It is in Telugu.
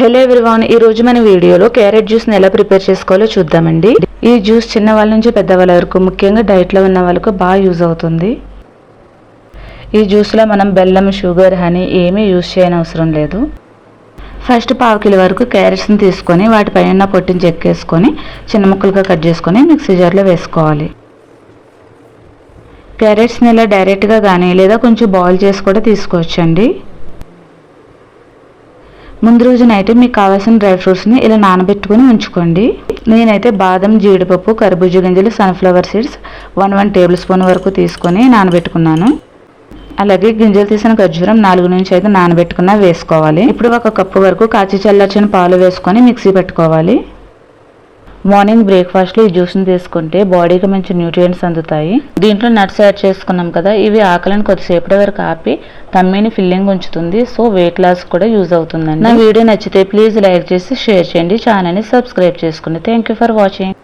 హలో ఎవ్రీవాన్ ఈ రోజు మన వీడియోలో క్యారెట్ జ్యూస్ని ఎలా ప్రిపేర్ చేసుకోవాలో చూద్దామండి. ఈ జ్యూస్ చిన్న వాళ్ళ నుంచి పెద్దవాళ్ళ వరకు ముఖ్యంగా డైట్లో ఉన్న వాళ్ళకు బాగా యూజ్ అవుతుంది. ఈ జ్యూస్లో మనం బెల్లం షుగర్ హనీ ఏమీ యూజ్ చేయని అవసరం లేదు. ఫస్ట్ పావు కిలో వరకు క్యారెట్స్ని తీసుకొని వాటిపైన పొట్టిని చెక్కేసుకొని చిన్న ముక్కలుగా కట్ చేసుకొని మిక్సీ జార్లో వేసుకోవాలి. క్యారెట్స్ని ఇలా డైరెక్ట్గా కానీ లేదా కొంచెం బాయిల్ చేసి కూడా తీసుకోవచ్చండి. ముందు రోజునైతే మీకు కావాల్సిన డ్రై ఫ్రూట్స్ని ఇలా నానబెట్టుకుని ఉంచుకోండి. నేనైతే బాదం జీడిపప్పు కర్బూజ గింజలు sunflower seeds one one tablespoon వరకు తీసుకొని నానబెట్టుకున్నాను. అలాగే గింజలు తీసిన ఖర్జూరం నాలుగు నుంచి అయితే నానబెట్టుకున్న వేసుకోవాలి. ఇప్పుడు ఒక కప్పు వరకు కాచి చల్లార్చిన పాలు వేసుకొని మిక్సీ పెట్టుకోవాలి. మార్నింగ్ బ్రేక్ఫాస్ట్లో ఈ జ్యూస్ని తీసుకుంటే బాడీకి మంచి న్యూట్రియంట్స్ అందుతాయి. దీంట్లో నట్స్ యాడ్ చేసుకున్నాం కదా ఇవి ఆకలిని కొద్దిసేపటి వరకు ఆపి తమ్మిని ఫిల్లింగ్ ఉంచుతుంది. సో వెయిట్ లాస్ కూడా యూజ్ అవుతుందండి. నా వీడియో నచ్చితే ప్లీజ్ లైక్ చేసి షేర్ చేయండి. ఛానల్ని సబ్స్క్రైబ్ చేసుకోండి థ్యాంక్ యూ ఫర్ వాచింగ్.